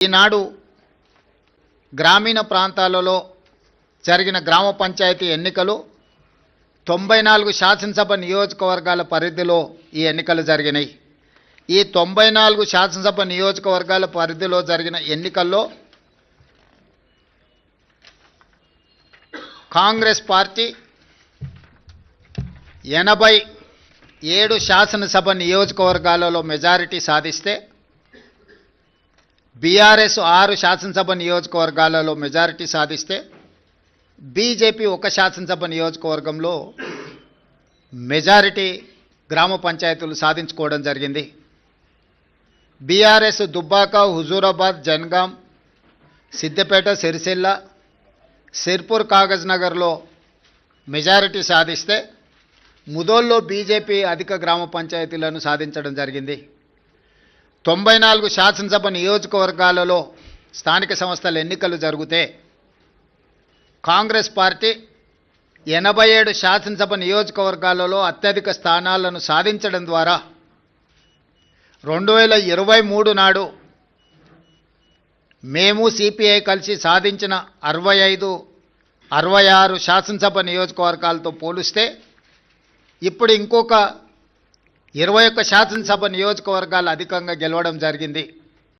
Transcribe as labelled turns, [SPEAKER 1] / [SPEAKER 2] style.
[SPEAKER 1] ఈనాడు గ్రామీణ ప్రాంతాలలో జరిగిన గ్రామ పంచాయతీ ఎన్నికలు తొంభై నాలుగు శాసనసభ నియోజకవర్గాల పరిధిలో ఈ ఎన్నికలు జరిగినాయి. ఈ తొంభై నాలుగు శాసనసభ నియోజకవర్గాల పరిధిలో జరిగిన ఎన్నికల్లో కాంగ్రెస్ పార్టీ ఎనభై ఏడు శాసనసభ నియోజకవర్గాలలో మెజారిటీ సాధిస్తే బీఆర్ఎస్ ఆరు శాసనసభ నియోజకవర్గాలలో మెజారిటీ సాధిస్తే బీజేపీ ఒక శాసనసభ నియోజకవర్గంలో మెజారిటీ గ్రామ పంచాయతీలు సాధించుకోవడం జరిగింది. బీఆర్ఎస్ దుబ్బాక హుజూరాబాద్ జన్గాం సిద్దిపేట సిరిసిల్ల సిర్పూర్ కాగజ్ నగర్లో మెజారిటీ సాధిస్తే ముదోల్లో బీజేపీ అధిక గ్రామ పంచాయతీలను సాధించడం జరిగింది. తొంభై నాలుగు శాసనసభ నియోజకవర్గాలలో స్థానిక సంస్థల ఎన్నికలు జరిగితే కాంగ్రెస్ పార్టీ ఎనభై ఏడు శాసనసభ నియోజకవర్గాలలో అత్యధిక స్థానాలను సాధించడం ద్వారా రెండు వేల ఇరవై మూడు నాడు మేము సిపిఐ కలిసి సాధించిన అరవై ఐదు అరవై ఆరు శాసనసభ నియోజకవర్గాలతో పోలిస్తే ఇప్పుడు ఇంకొక ఇరవై ఒక్క శాసనసభ నియోజకవర్గాలు అధికంగా గెలవడం జరిగింది.